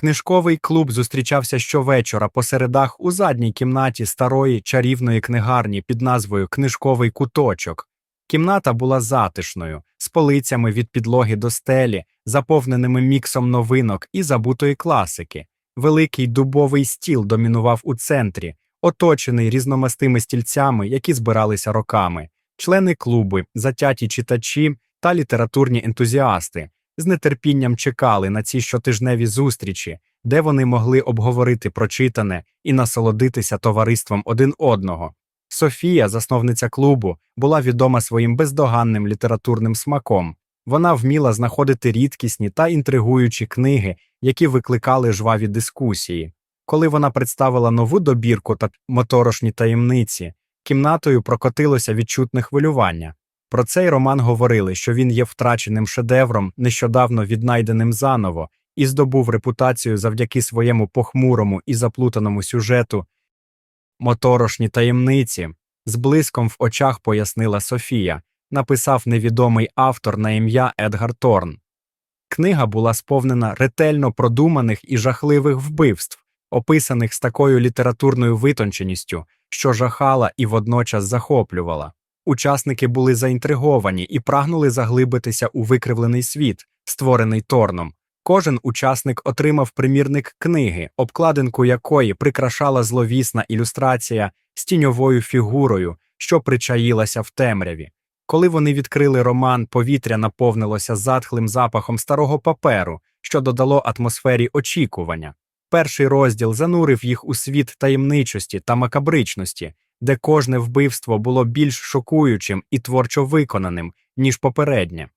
Книжковий клуб зустрічався щовечора по середах у задній кімнаті старої чарівної книгарні під назвою Книжковий куточок. Кімната була затишною, з полицями від підлоги до стелі, заповненими міксом новинок і забутої класики. Великий дубовий стіл домінував у центрі, оточений різномастими стільцями, які збиралися роками. Члени клуби, затяті читачі та літературні ентузіасти з нетерпінням чекали на ці щотижневі зустрічі, де вони могли обговорити прочитане і насолодитися товариством один одного. Софія, засновниця клубу, була відома своїм бездоганним літературним смаком. Вона вміла знаходити рідкісні та інтригуючі книги, які викликали жваві дискусії. Коли вона представила нову добірку та моторошні таємниці, кімнатою прокотилося відчутне хвилювання. Про цей роман говорили, що він є втраченим шедевром, нещодавно віднайденим заново, і здобув репутацію завдяки своєму похмурому і заплутаному сюжету. Моторошні таємниці з блиском в очах пояснила Софія, написав невідомий автор на ім'я Едгар Торн. Книга була сповнена ретельно продуманих і жахливих вбивств, описаних з такою літературною витонченістю, що жахала і водночас захоплювала. Учасники були заінтриговані і прагнули заглибитися у викривлений світ, створений Торном. Кожен учасник отримав примірник книги, обкладинку якої прикрашала зловісна ілюстрація з тіньовою фігурою, що причаїлася в темряві. Коли вони відкрили роман, повітря наповнилося затхлим запахом старого паперу, що додало атмосфері очікування. Перший розділ занурив їх у світ таємничості та макабричності, де кожне вбивство було більш шокуючим і творчо виконаним, ніж попереднє.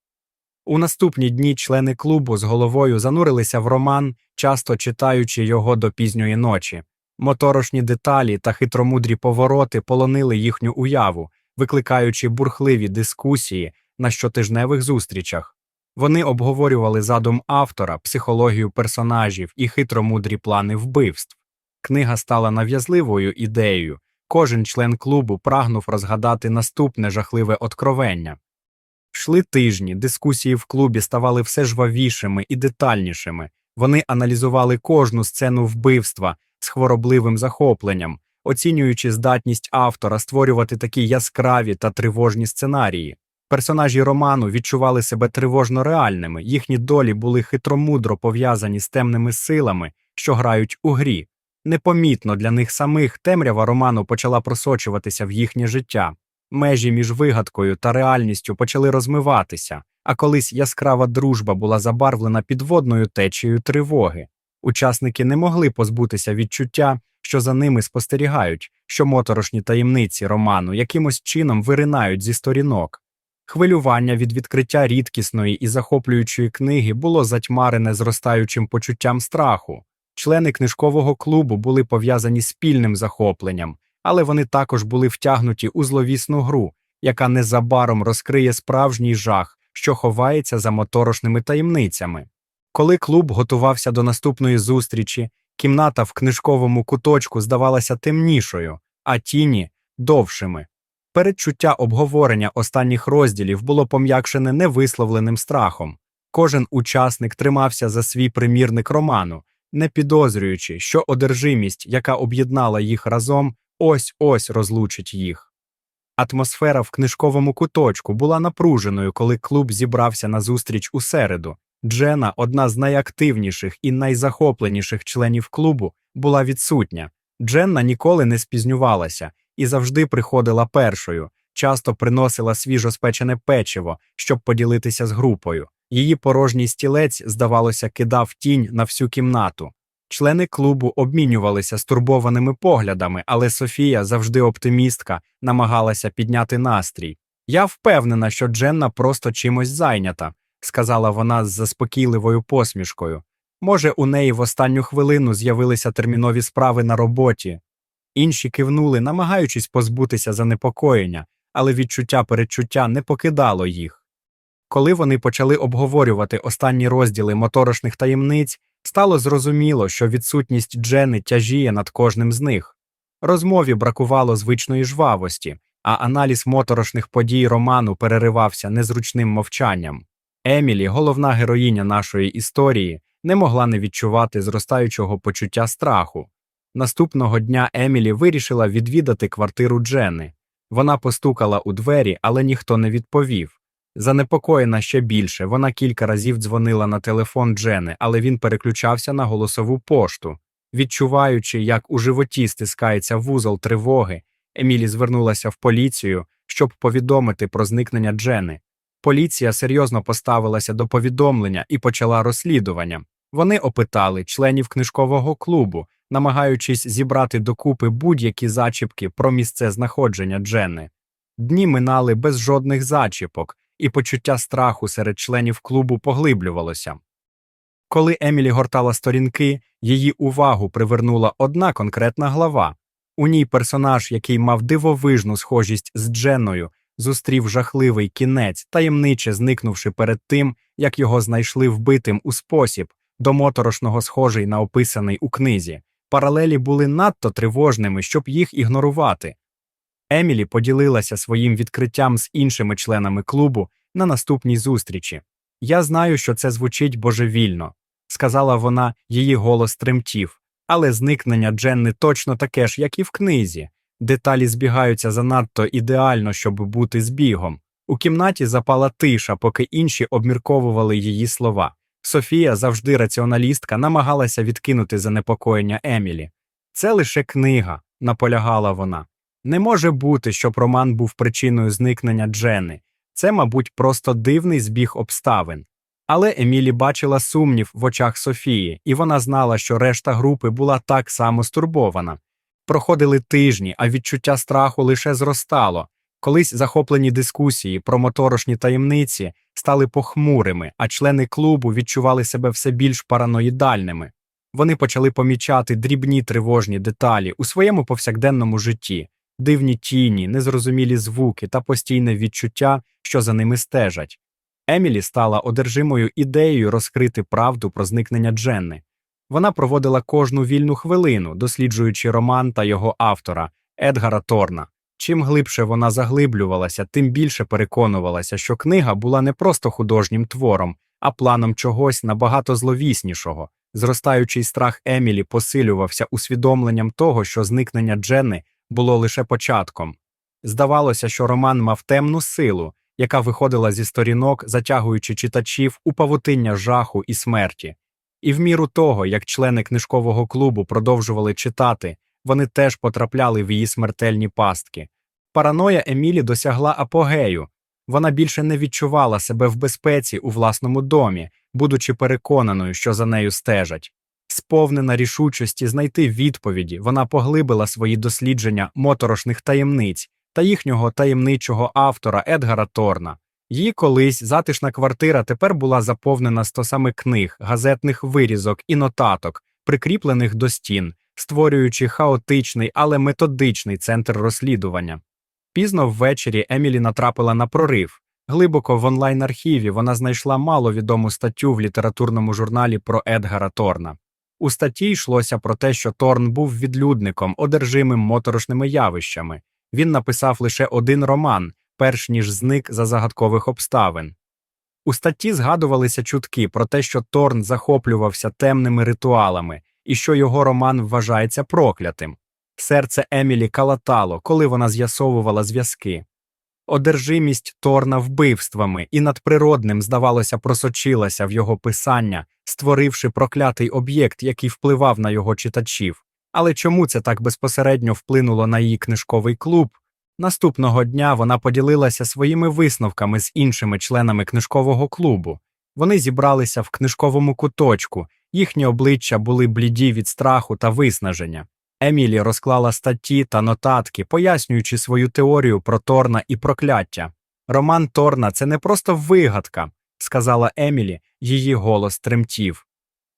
У наступні дні члени клубу з головою занурилися в роман, часто читаючи його до пізньої ночі. Моторошні деталі та хитромудрі повороти полонили їхню уяву, викликаючи бурхливі дискусії на щотижневих зустрічах. Вони обговорювали задум автора, психологію персонажів і хитромудрі плани вбивств. Книга стала нав'язливою ідеєю. Кожен член клубу прагнув розгадати наступне жахливе откровення. Йшли тижні, дискусії в клубі ставали все жвавішими і детальнішими. Вони аналізували кожну сцену вбивства з хворобливим захопленням, оцінюючи здатність автора створювати такі яскраві та тривожні сценарії. Персонажі роману відчували себе тривожно реальними, їхні долі були хитромудро пов'язані з темними силами, що грають у грі. Непомітно для них самих темрява роману почала просочуватися в їхнє життя. Межі між вигадкою та реальністю почали розмиватися, а колись яскрава дружба була забарвлена підводною течією тривоги. Учасники не могли позбутися відчуття, що за ними спостерігають, що моторошні таємниці роману якимось чином виринають зі сторінок. Хвилювання від відкриття рідкісної і захоплюючої книги було затьмарене зростаючим почуттям страху. Члени книжкового клубу були пов'язані спільним захопленням, але вони також були втягнуті у зловісну гру, яка незабаром розкриє справжній жах, що ховається за моторошними таємницями. Коли клуб готувався до наступної зустрічі, кімната в книжковому куточку здавалася темнішою, а тіні довшими. Передчуття обговорення останніх розділів було пом'якшене невисловленим страхом. Кожен учасник тримався за свій примірник роману, не підозрюючи, що одержимість, яка об'єднала їх разом, ось ось розлучить їх. Атмосфера в книжковому куточку була напруженою, коли клуб зібрався на зустріч у середу. Джена, одна з найактивніших і найзахопленіших членів клубу, була відсутня. Дженна ніколи не спізнювалася і завжди приходила першою, часто приносила свіжоспечене печиво, щоб поділитися з групою. Її порожній стілець, здавалося, кидав тінь на всю кімнату. Члени клубу обмінювалися стурбованими поглядами, але Софія, завжди оптимістка, намагалася підняти настрій. Я впевнена, що Дженна просто чимось зайнята, сказала вона з заспокійливою посмішкою. Може, у неї в останню хвилину з'явилися термінові справи на роботі. Інші кивнули, намагаючись позбутися занепокоєння, але відчуття передчуття не покидало їх. Коли вони почали обговорювати останні розділи моторошних таємниць, стало зрозуміло, що відсутність Джени тяжіє над кожним з них. Розмові бракувало звичної жвавості, а аналіз моторошних подій роману переривався незручним мовчанням. Емілі, головна героїня нашої історії, не могла не відчувати зростаючого почуття страху. Наступного дня Емілі вирішила відвідати квартиру Джени. Вона постукала у двері, але ніхто не відповів. Занепокоєна ще більше, вона кілька разів дзвонила на телефон Джени, але він переключався на голосову пошту. Відчуваючи, як у животі стискається вузол тривоги, Емілі звернулася в поліцію, щоб повідомити про зникнення Джени. Поліція серйозно поставилася до повідомлення і почала розслідування. Вони опитали членів книжкового клубу, намагаючись зібрати докупи будь-які зачіпки про місце знаходження Дженни. Дні минали без жодних зачіпок, і почуття страху серед членів клубу поглиблювалося. Коли Емілі гортала сторінки, її увагу привернула одна конкретна глава. У ній персонаж, який мав дивовижну схожість з Дженною, зустрів жахливий кінець, таємниче зникнувши перед тим, як його знайшли вбитим у спосіб, до моторошного схожий на описаний у книзі. Паралелі були надто тривожними, щоб їх ігнорувати. Емілі поділилася своїм відкриттям з іншими членами клубу на наступній зустрічі. Я знаю, що це звучить божевільно, сказала вона, її голос тремтів, але зникнення Дженни точно таке ж, як і в книзі. Деталі збігаються занадто ідеально, щоб бути збігом. У кімнаті запала тиша, поки інші обмірковували її слова. Софія, завжди раціоналістка, намагалася відкинути занепокоєння Емілі. Це лише книга, наполягала вона. Не може бути, щоб роман був причиною зникнення Дженни. Це, мабуть, просто дивний збіг обставин. Але Емілі бачила сумнів в очах Софії, і вона знала, що решта групи була так само стурбована. Проходили тижні, а відчуття страху лише зростало. Колись захоплені дискусії про моторошні таємниці стали похмурими, а члени клубу відчували себе все більш параноїдальними. Вони почали помічати дрібні тривожні деталі у своєму повсякденному житті, дивні тіні, незрозумілі звуки та постійне відчуття, що за ними стежать. Емілі стала одержимою ідеєю розкрити правду про зникнення Дженни. Вона проводила кожну вільну хвилину, досліджуючи роман та його автора Едгара Торна. Чим глибше вона заглиблювалася, тим більше переконувалася, що книга була не просто художнім твором, а планом чогось набагато зловіснішого. Зростаючий страх Емілі посилювався усвідомленням того, що зникнення Дженни було лише початком. Здавалося, що роман мав темну силу, яка виходила зі сторінок, затягуючи читачів у павутиння жаху і смерті. І в міру того, як члени книжкового клубу продовжували читати, вони теж потрапляли в її смертельні пастки. Параноя Емілі досягла апогею. Вона більше не відчувала себе в безпеці у власному домі, будучи переконаною, що за нею стежать. Сповнена рішучості знайти відповіді, вона поглибила свої дослідження моторошних таємниць та їхнього таємничого автора Едгара Торна. Її колись затишна квартира тепер була заповнена стосами книг, газетних вирізок і нотаток, прикріплених до стін, створюючи хаотичний, але методичний центр розслідування. Пізно ввечері Емілі натрапила на прорив. Глибоко в онлайн-архіві вона знайшла маловідому статтю в літературному журналі про Едгара Торна. У статті йшлося про те, що Торн був відлюдником, одержимим моторошними явищами. Він написав лише один роман, перш ніж зник за загадкових обставин. У статті згадувалися чутки про те, що Торн захоплювався темними ритуалами і що його роман вважається проклятим. Серце Емілі калатало, коли вона з'ясовувала зв'язки. Одержимість Торна вбивствами і надприродним, здавалося, просочилася в його писання, створивши проклятий об'єкт, який впливав на його читачів. Але чому це так безпосередньо вплинуло на її книжковий клуб? Наступного дня вона поділилася своїми висновками з іншими членами книжкового клубу. Вони зібралися в книжковому куточку, їхні обличчя були бліді від страху та виснаження. Емілі розклала статті та нотатки, пояснюючи свою теорію про Торна і прокляття. Роман Торна це не просто вигадка, сказала Емілі, її голос тремтів.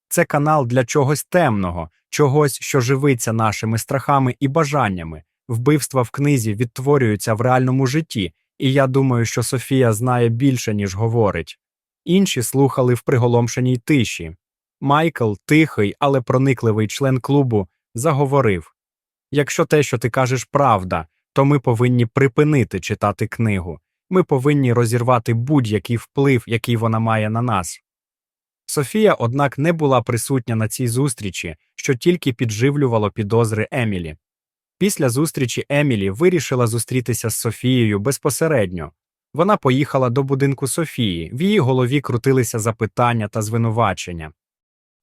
Це канал для чогось темного, чогось, що живиться нашими страхами і бажаннями. Вбивства в книзі відтворюються в реальному житті, і я думаю, що Софія знає більше, ніж говорить. Інші слухали в приголомшеній тиші. Майкл, тихий, але проникливий член клубу, заговорив Якщо те, що ти кажеш, правда, то ми повинні припинити читати книгу. Ми повинні розірвати будь-який вплив, який вона має на нас. Софія, однак, не була присутня на цій зустрічі, що тільки підживлювало підозри Емілі. Після зустрічі Емілі вирішила зустрітися з Софією безпосередньо. Вона поїхала до будинку Софії, в її голові крутилися запитання та звинувачення.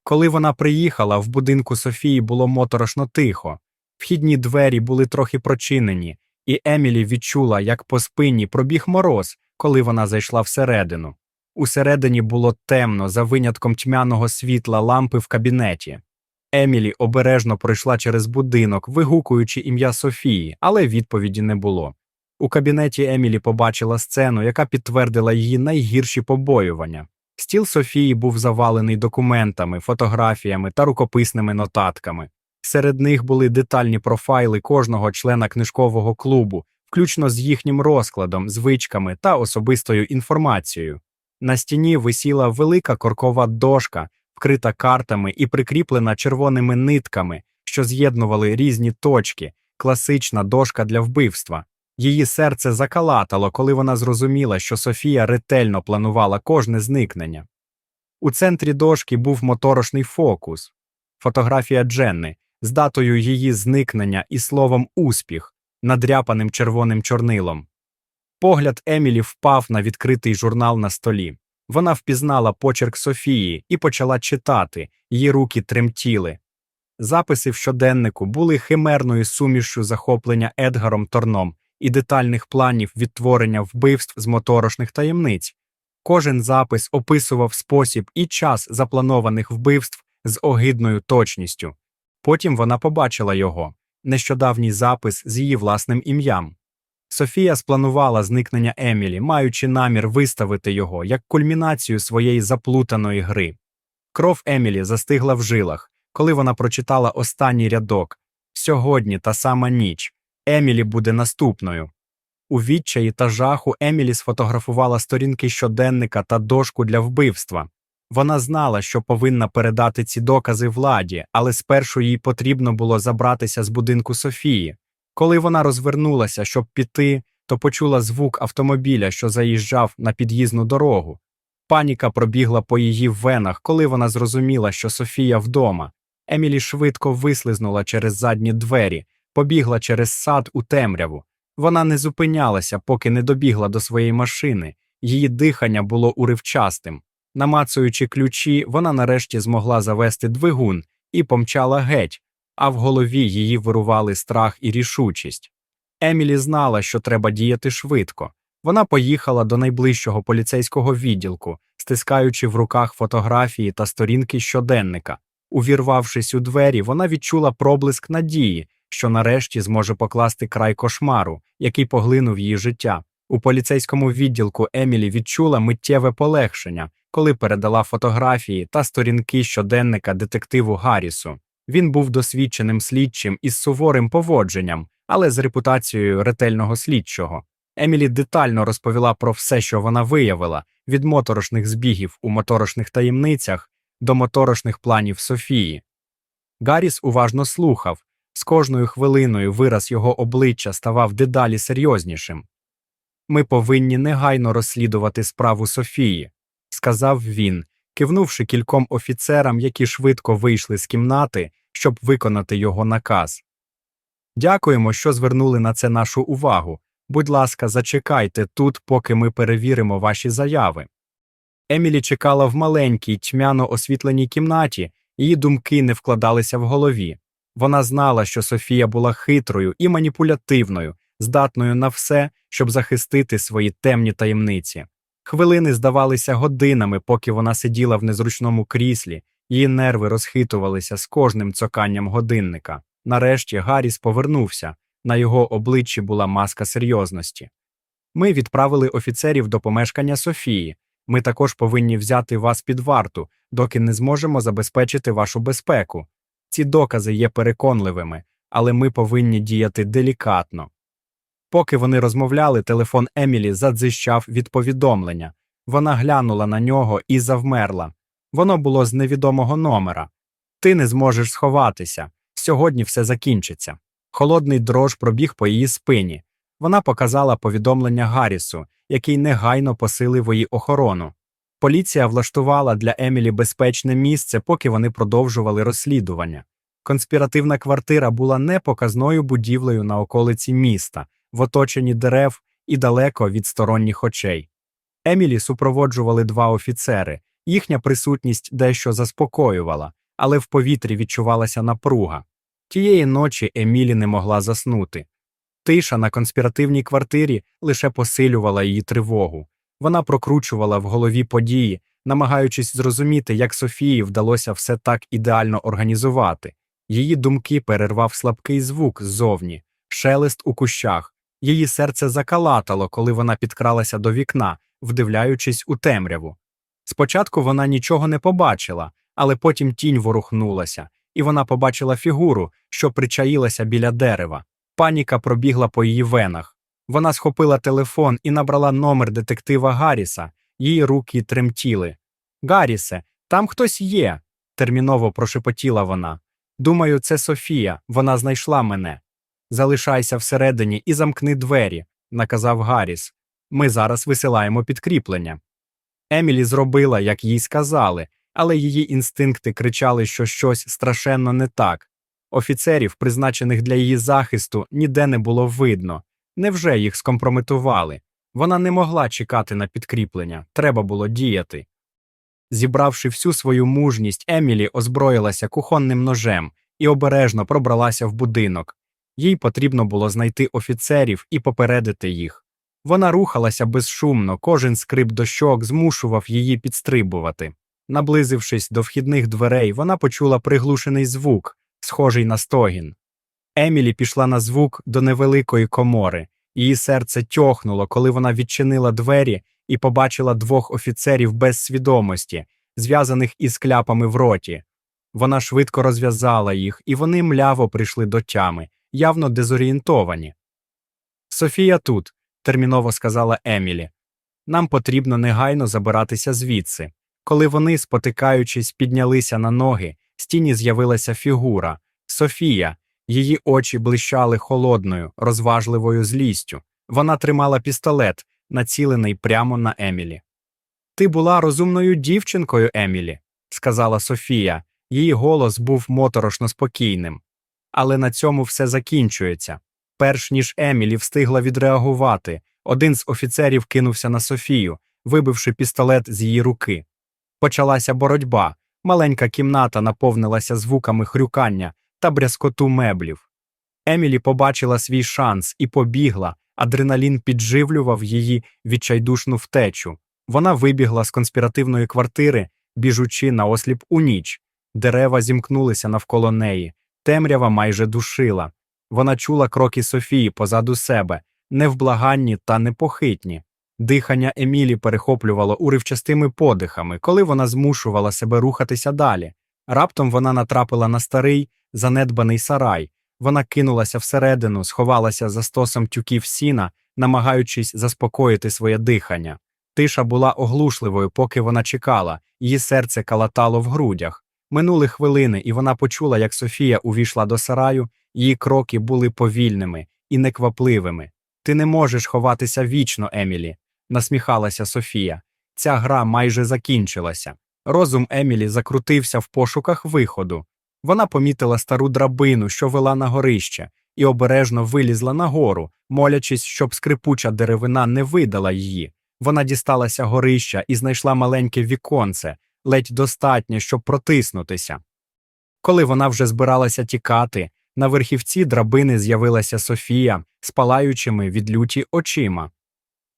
Коли вона приїхала, в будинку Софії було моторошно тихо. Вхідні двері були трохи прочинені, і Емілі відчула, як по спині пробіг мороз, коли вона зайшла всередину. Усередині було темно за винятком тьмяного світла лампи в кабінеті. Емілі обережно пройшла через будинок, вигукуючи ім'я Софії, але відповіді не було. У кабінеті Емілі побачила сцену, яка підтвердила її найгірші побоювання. Стіл Софії був завалений документами, фотографіями та рукописними нотатками. Серед них були детальні профайли кожного члена книжкового клубу, включно з їхнім розкладом, звичками та особистою інформацією. На стіні висіла велика коркова дошка, вкрита картами і прикріплена червоними нитками, що з'єднували різні точки, класична дошка для вбивства. Її серце закалатало, коли вона зрозуміла, що Софія ретельно планувала кожне зникнення. У центрі дошки був моторошний фокус, фотографія Дженни з датою її зникнення і словом успіх, надряпаним червоним чорнилом. Погляд Емілі впав на відкритий журнал на столі. Вона впізнала почерк Софії і почала читати, її руки тремтіли. Записи в щоденнику були химерною сумішшю захоплення Едгаром Торном і детальних планів відтворення вбивств з моторошних таємниць. Кожен запис описував спосіб і час запланованих вбивств з огидною точністю. Потім вона побачила його нещодавній запис з її власним ім'ям. Софія спланувала зникнення Емілі, маючи намір виставити його як кульмінацію своєї заплутаної гри. Кров Емілі застигла в жилах, коли вона прочитала останній рядок Сьогодні та сама ніч. Емілі буде наступною. У відчаї та жаху Емілі сфотографувала сторінки щоденника та дошку для вбивства. Вона знала, що повинна передати ці докази владі, але спершу їй потрібно було забратися з будинку Софії. Коли вона розвернулася, щоб піти, то почула звук автомобіля, що заїжджав на під'їзну дорогу. Паніка пробігла по її венах, коли вона зрозуміла, що Софія вдома. Емілі швидко вислизнула через задні двері, побігла через сад у темряву. Вона не зупинялася, поки не добігла до своєї машини. Її дихання було уривчастим. Намацуючи ключі, вона нарешті змогла завести двигун і помчала геть, а в голові її вирували страх і рішучість. Емілі знала, що треба діяти швидко. Вона поїхала до найближчого поліцейського відділку, стискаючи в руках фотографії та сторінки щоденника. Увірвавшись у двері, вона відчула проблиск надії, що нарешті зможе покласти край кошмару, який поглинув її життя. У поліцейському відділку Емілі відчула миттєве полегшення, коли передала фотографії та сторінки щоденника детективу Гаррісу. Він був досвідченим слідчим із суворим поводженням, але з репутацією ретельного слідчого. Емілі детально розповіла про все, що вона виявила, від моторошних збігів у моторошних таємницях до моторошних планів Софії. Гарріс уважно слухав, з кожною хвилиною вираз його обличчя ставав дедалі серйознішим. Ми повинні негайно розслідувати справу Софії, сказав він, кивнувши кільком офіцерам, які швидко вийшли з кімнати, щоб виконати його наказ. Дякуємо, що звернули на це нашу увагу. Будь ласка, зачекайте тут, поки ми перевіримо ваші заяви. Емілі чекала в маленькій, тьмяно освітленій кімнаті, її думки не вкладалися в голові. Вона знала, що Софія була хитрою і маніпулятивною, здатною на все, щоб захистити свої темні таємниці. Хвилини здавалися годинами, поки вона сиділа в незручному кріслі, її нерви розхитувалися з кожним цоканням годинника. Нарешті Гарріс повернувся, на його обличчі була маска серйозності. Ми відправили офіцерів до помешкання Софії. Ми також повинні взяти вас під варту, доки не зможемо забезпечити вашу безпеку. Ці докази є переконливими, але ми повинні діяти делікатно. Поки вони розмовляли, телефон Емілі задзищав від повідомлення. Вона глянула на нього і завмерла. Воно було з невідомого номера. Ти не зможеш сховатися. Сьогодні все закінчиться. Холодний дрож пробіг по її спині. Вона показала повідомлення Гаррісу, який негайно посилив її охорону. Поліція влаштувала для Емілі безпечне місце, поки вони продовжували розслідування. Конспіративна квартира була непоказною будівлею на околиці міста, в оточенні дерев і далеко від сторонніх очей. Емілі супроводжували два офіцери. Їхня присутність дещо заспокоювала, але в повітрі відчувалася напруга. Тієї ночі Емілі не могла заснути. Тиша на конспіративній квартирі лише посилювала її тривогу. Вона прокручувала в голові події, намагаючись зрозуміти, як Софії вдалося все так ідеально організувати. Її думки перервав слабкий звук ззовні, шелест у кущах. Її серце закалатало, коли вона підкралася до вікна, вдивляючись у темряву. Спочатку вона нічого не побачила, але потім тінь ворухнулася, і вона побачила фігуру, що причаїлася біля дерева. Паніка пробігла по її венах. Вона схопила телефон і набрала номер детектива Гарріса. Її руки тремтіли. Гаррісе, там хтось є, терміново прошепотіла вона. Думаю, це Софія, вона знайшла мене. Залишайся всередині і замкни двері, наказав Гарріс. Ми зараз висилаємо підкріплення. Емілі зробила, як їй сказали, але її інстинкти кричали, що щось страшенно не так. Офіцерів, призначених для її захисту, ніде не було видно. Невже їх скомпрометували? Вона не могла чекати на підкріплення, треба було діяти. Зібравши всю свою мужність, Емілі озброїлася кухонним ножем і обережно пробралася в будинок. Їй потрібно було знайти офіцерів і попередити їх. Вона рухалася безшумно, кожен скрип дощок змушував її підстрибувати. Наблизившись до вхідних дверей, вона почула приглушений звук, схожий на стогін. Емілі пішла на звук до невеликої комори. Її серце тьохнуло, коли вона відчинила двері і побачила двох офіцерів без свідомості, зв'язаних із кляпами в роті. Вона швидко розв'язала їх, і вони мляво прийшли до тями, явно дезорієнтовані. Софія тут, терміново сказала Емілі. Нам потрібно негайно забиратися звідси. Коли вони, спотикаючись, піднялися на ноги, з тіні з'явилася фігура Софія. Її очі блищали холодною, розважливою злістю. Вона тримала пістолет, націлений прямо на Емілі. Ти була розумною дівчинкою, Емілі, сказала Софія. Її голос був моторошно спокійним. Але на цьому все закінчується. Перш ніж Емілі встигла відреагувати, один з офіцерів кинувся на Софію, вибивши пістолет з її руки. Почалася боротьба. Маленька кімната наповнилася звуками хрюкання та брязкоту меблів. Емілі побачила свій шанс і побігла, адреналін підживлював її відчайдушну втечу. Вона вибігла з конспіративної квартири, біжучи на осліп у ніч. Дерева зімкнулися навколо неї, темрява майже душила. Вона чула кроки Софії позаду себе, невблаганні та непохитні. Дихання Емілі перехоплювало уривчастими подихами, коли вона змушувала себе рухатися далі. Раптом вона натрапила на старий, занедбаний сарай. Вона кинулася всередину, сховалася за стосом тюків сіна, намагаючись заспокоїти своє дихання. Тиша була оглушливою, поки вона чекала, її серце калатало в грудях. Минули хвилини, і вона почула, як Софія увійшла до сараю, її кроки були повільними і неквапливими. Ти не можеш ховатися вічно, Емілі, насміхалася Софія. Ця гра майже закінчилася. Розум Емілі закрутився в пошуках виходу. Вона помітила стару драбину, що вела на горище, і обережно вилізла нагору, молячись, щоб скрипуча деревина не видала її. Вона дісталася горища і знайшла маленьке віконце, ледь достатнє, щоб протиснутися. Коли вона вже збиралася тікати, на верхівці драбини з'явилася Софія з палаючими від люті очима.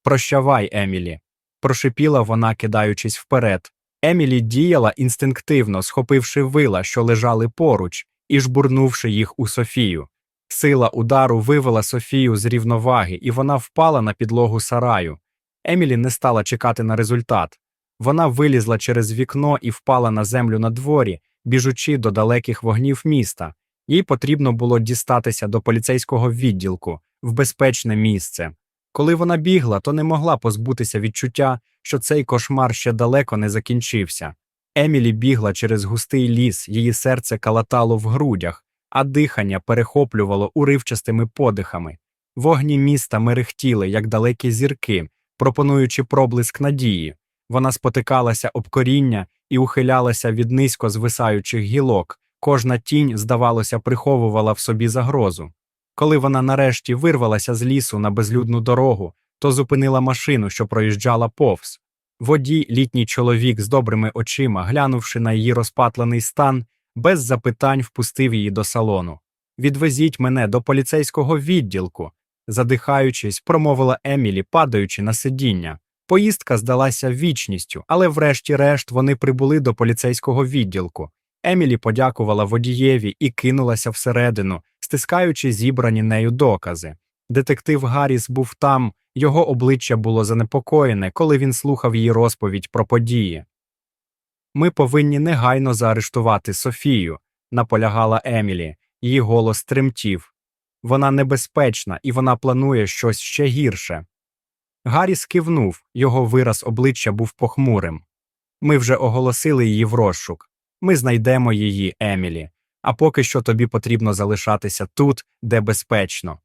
Прощавай, Емілі, прошипіла вона, кидаючись вперед. Емілі діяла інстинктивно, схопивши вила, що лежали поруч, і жбурнувши їх у Софію. Сила удару вивела Софію з рівноваги, і вона впала на підлогу сараю. Емілі не стала чекати на результат. Вона вилізла через вікно і впала на землю на дворі, біжучи до далеких вогнів міста. Їй потрібно було дістатися до поліцейського відділку в безпечне місце. Коли вона бігла, то не могла позбутися відчуття, що цей кошмар ще далеко не закінчився. Емілі бігла через густий ліс, її серце калатало в грудях, а дихання перехоплювало уривчастими подихами. Вогні міста мерехтіли, як далекі зірки, пропонуючи проблиск надії. Вона спотикалася об коріння і ухилялася від низько звисаючих гілок. Кожна тінь, здавалося, приховувала в собі загрозу. Коли вона нарешті вирвалася з лісу на безлюдну дорогу, то зупинила машину, що проїжджала повз. Водій, літній чоловік з добрими очима, глянувши на її розпатлений стан, без запитань впустив її до салону. Відвезіть мене до поліцейського відділку, задихаючись, промовила Емілі, падаючи на сидіння. Поїздка здалася вічністю, але врешті-решт вони прибули до поліцейського відділку. Емілі подякувала водієві і кинулася всередину, стискаючи зібрані нею докази. Детектив Гарріс був там, його обличчя було занепокоєне, коли він слухав її розповідь про події. Ми повинні негайно заарештувати Софію, наполягала Емілі, її голос тремтів. Вона небезпечна і вона планує щось ще гірше. Гарріс кивнув, його вираз обличчя був похмурим. Ми вже оголосили її в розшук. Ми знайдемо її, Емілі, а поки що тобі потрібно залишатися тут, де безпечно.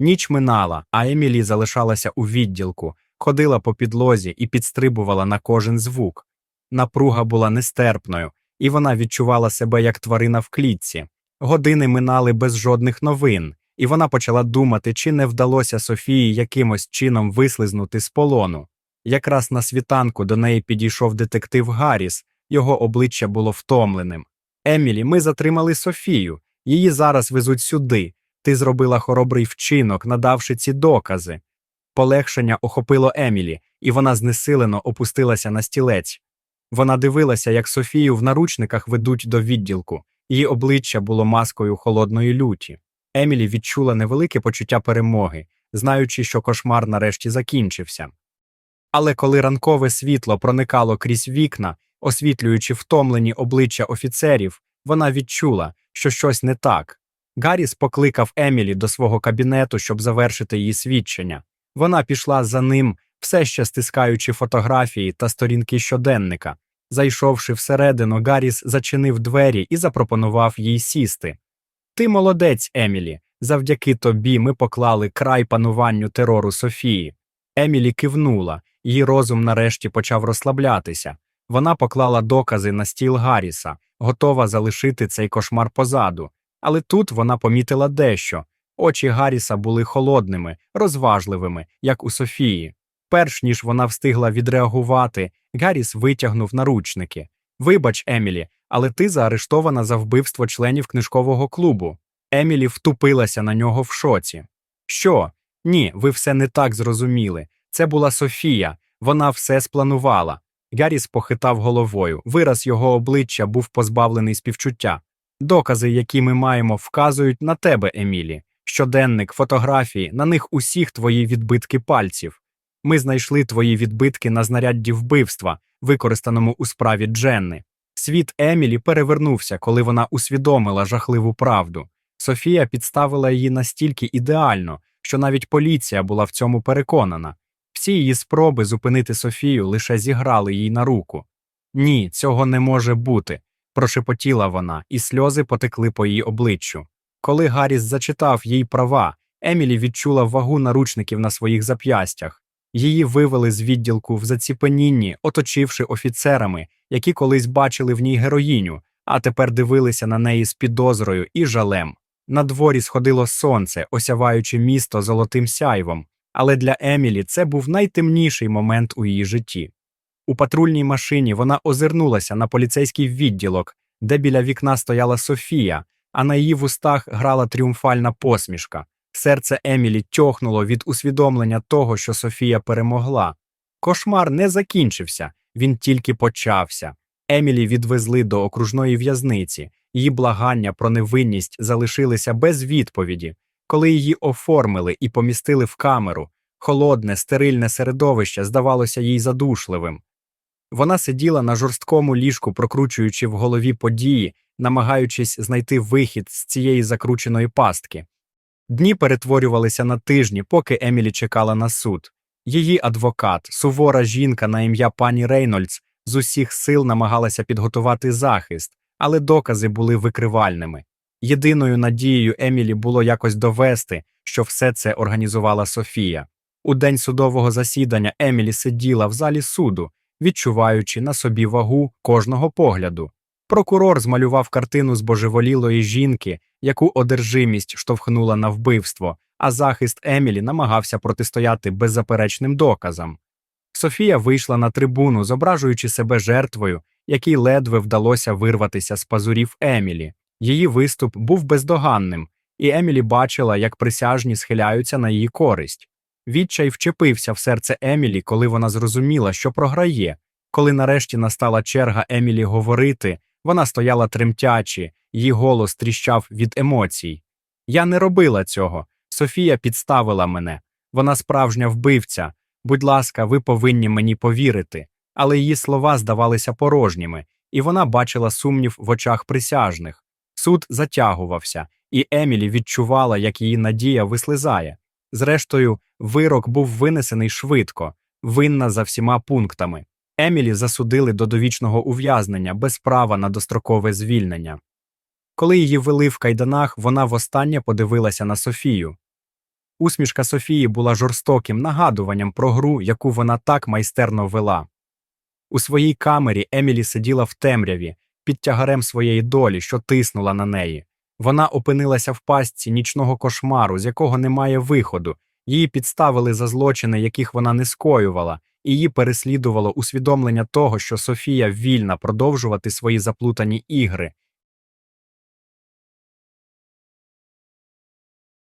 Ніч минала, а Емілі залишалася у відділку, ходила по підлозі і підстрибувала на кожен звук. Напруга була нестерпною, і вона відчувала себе як тварина в клітці. Години минали без жодних новин, і вона почала думати, чи не вдалося Софії якимось чином вислизнути з полону. Якраз на світанку до неї підійшов детектив Гарріс, його обличчя було втомленим. Емілі, ми затримали Софію. Її зараз везуть сюди. Ти зробила хоробрий вчинок, надавши ці докази. Полегшення охопило Емілі, і вона знесилено опустилася на стілець. Вона дивилася, як Софію в наручниках ведуть до відділку. Її обличчя було маскою холодної люті. Емілі відчула невелике почуття перемоги, знаючи, що кошмар нарешті закінчився. Але коли ранкове світло проникало крізь вікна, освітлюючи втомлені обличчя офіцерів, вона відчула, що щось не так. Гарріс покликав Емілі до свого кабінету, щоб завершити її свідчення. Вона пішла за ним, все ще стискаючи фотографії та сторінки щоденника. Зайшовши всередину, Гарріс зачинив двері і запропонував їй сісти. Ти молодець, Емілі. Завдяки тобі ми поклали край пануванню терору Софії. Емілі кивнула, її розум нарешті почав розслаблятися. Вона поклала докази на стіл Гарріса, готова залишити цей кошмар позаду. Але тут вона помітила дещо. Очі Гарріса були холодними, розважливими, як у Софії. Перш ніж вона встигла відреагувати, Гарріс витягнув наручники. Вибач, Емілі, але ти заарештована за вбивство членів книжкового клубу. Емілі втупилася на нього в шоці. Що? Ні, ви все не так зрозуміли. Це була Софія, вона все спланувала. Гарріс похитав головою. Вираз його обличчя був позбавлений співчуття. Докази, які ми маємо, вказують на тебе, Емілі. Щоденник, фотографії, на них усіх твої відбитки пальців. Ми знайшли твої відбитки на знарядді вбивства, використаному у справі Дженни. Світ Емілі перевернувся, коли вона усвідомила жахливу правду. Софія підставила її настільки ідеально, що навіть поліція була в цьому переконана. Всі її спроби зупинити Софію лише зіграли їй на руку. Ні, цього не може бути, прошепотіла вона, і сльози потекли по її обличчю. Коли Гарріс зачитав їй права, Емілі відчула вагу наручників на своїх зап'ястях. Її вивели з відділку в заціпенінні, оточивши офіцерами, які колись бачили в ній героїню, а тепер дивилися на неї з підозрою і жалем. На дворі сходило сонце, осяваючи місто золотим сяйвом, але для Емілі це був найтемніший момент у її житті. У патрульній машині вона озирнулася на поліцейський відділок, де біля вікна стояла Софія, а на її вустах грала тріумфальна посмішка. Серце Емілі тьохнуло від усвідомлення того, що Софія перемогла. Кошмар не закінчився, він тільки почався. Емілі відвезли до окружної в'язниці, її благання про невинність залишилися без відповіді. Коли її оформили і помістили в камеру, холодне, стерильне середовище здавалося їй задушливим. Вона сиділа на жорсткому ліжку, прокручуючи в голові події, намагаючись знайти вихід з цієї закрученої пастки. Дні перетворювалися на тижні, поки Емілі чекала на суд. Її адвокат, сувора жінка на ім'я пані Рейнольдс, з усіх сил намагалася підготувати захист, але докази були викривальними. Єдиною надією Емілі було якось довести, що все це організувала Софія. У день судового засідання Емілі сиділа в залі суду, відчуваючи на собі вагу кожного погляду. Прокурор змалював картину збожеволілої жінки, яку одержимість штовхнула на вбивство, а захист Емілі намагався протистояти беззаперечним доказам. Софія вийшла на трибуну, зображуючи себе жертвою, якій ледве вдалося вирватися з пазурів Емілі. Її виступ був бездоганним, і Емілі бачила, як присяжні схиляються на її користь. Відчай вчепився в серце Емілі, коли вона зрозуміла, що програє. Коли нарешті настала черга Емілі говорити, вона стояла тремтячи, її голос тріщав від емоцій. Я не робила цього. Софія підставила мене. Вона справжня вбивця. Будь ласка, ви повинні мені повірити. Але її слова здавалися порожніми, і вона бачила сумнів в очах присяжних. Суд затягувався, і Емілі відчувала, як її надія вислизає. Зрештою, вирок був винесений швидко, винна за всіма пунктами. Емілі засудили до довічного ув'язнення без права на дострокове звільнення. Коли її вели в кайданах, вона востаннє подивилася на Софію. Усмішка Софії була жорстоким нагадуванням про гру, яку вона так майстерно вела. У своїй камері Емілі сиділа в темряві під тягарем своєї долі, що тиснула на неї. Вона опинилася в пастці нічного кошмару, з якого немає виходу. Її підставили за злочини, яких вона не скоювала, і її переслідувало усвідомлення того, що Софія вільна продовжувати свої заплутані ігри,